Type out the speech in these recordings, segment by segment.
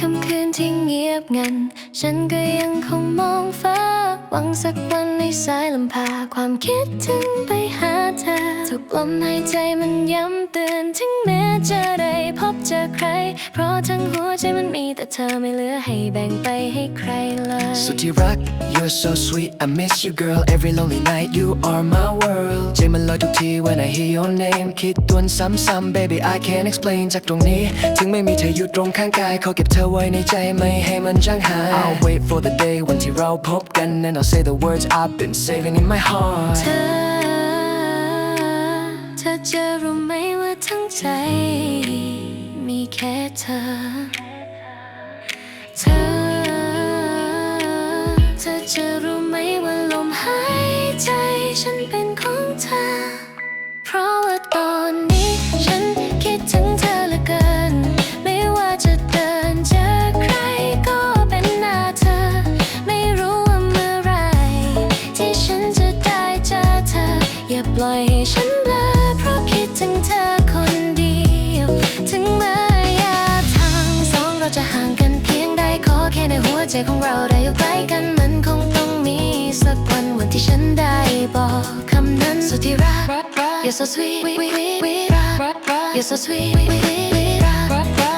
ค่ำคืนที่เงียบงัน ฉันก็ยังคงมองฟ้า หวังสักวันในสายลำพา ความคิดถึงไปหาเธอทุกลมหายใจมันย้ำเตือนถึงแม้จะได้พบเจอใคร เพราะทั้งหัวใจมันมีแต่เธอไม่เหลือให้แบ่งไปให้ใคร สุดที่รัก you're so sweet I miss you girl every lonely night you are my world ใจมันลอยทุกที when I hear your name คิดตวนซ้ำๆ baby I can't explain จากตรงนี้ ถึงไม่มีเธออยู่ตรงข้างกายขอเก็บเธอไว้ในใจไม่ให้มันจางหาย I'll wait for the day วันที่เราพบกัน and I'll say the words I've been saving in my heart เธอ เธอจะรู้ไหมว่าทั้งใจ มีแค่เธอ ล่อยให้ฉันเบลอเพราะคิดถึงเธอคนเดียว ถึงแม้ระยะทางสองเราจะห่างกันเพียงใดขอแค่ในหัวใจของเราได้อยู่ใกล้กันมันคงต้องมีสักวันวันที่ฉันได้บอกคำนั้นสุดที่รัก You're so sweet. You're so sweet.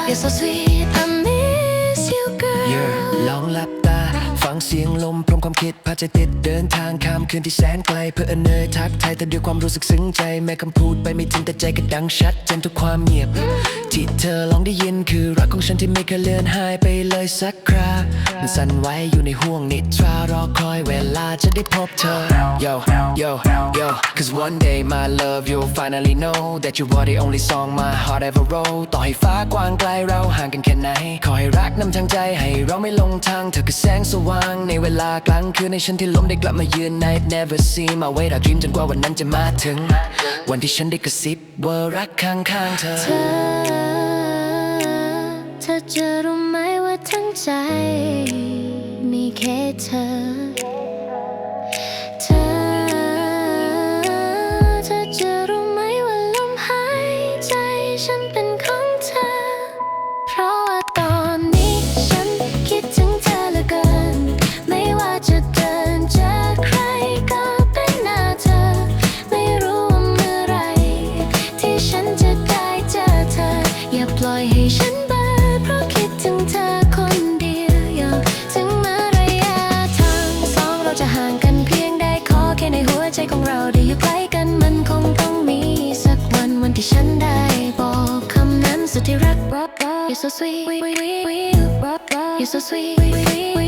You're so sweet, I miss you, girl. ลองหลับ ฟังเสียงลมพร้อมความคิดพาใจติดเดินทางข้ามคืนที่แสนไกล เพื่อเนยทักทายแต่ด้วยความรู้สึกซึ้งใจ แม้คำพูดไปไม่ถึงแต่ใจก็ดังชัดเจนทุกความเงียบ ที่เธอลองได้ยินคือรักของฉันที่ไม่เคยเลือนหายไปเลยสักครา มันสั่นไหวอยู่ในห่วงนิทรารอคอยเวลาจะได้พบเธอ Yo yo yo cause one day my love you'll finally know that you are the only song my heart ever wrote ต่อให้ฟ้ากว้างไกลเราห่างกันแค่ไหน ขอให้รักนำทางใจให้เราไม่ลงทางเธอคือแสงสว่างในเวลากลางคืนในฉันที่ล้มได้กลับมายืน night never see my way I dream จนกว่าวันนั้นจะมาถึง วันที่ฉันได้กระซิบว่ารักข้างๆเธอ เธอ เธอจะรู้ ใจ มีแค่เธอ ของเราได้อยู่ใกล้กันมันคงต้องมีสักวันวันที่ฉันได้บอกคำนั้นสุดที่รัก You're so sweet, You're so sweet,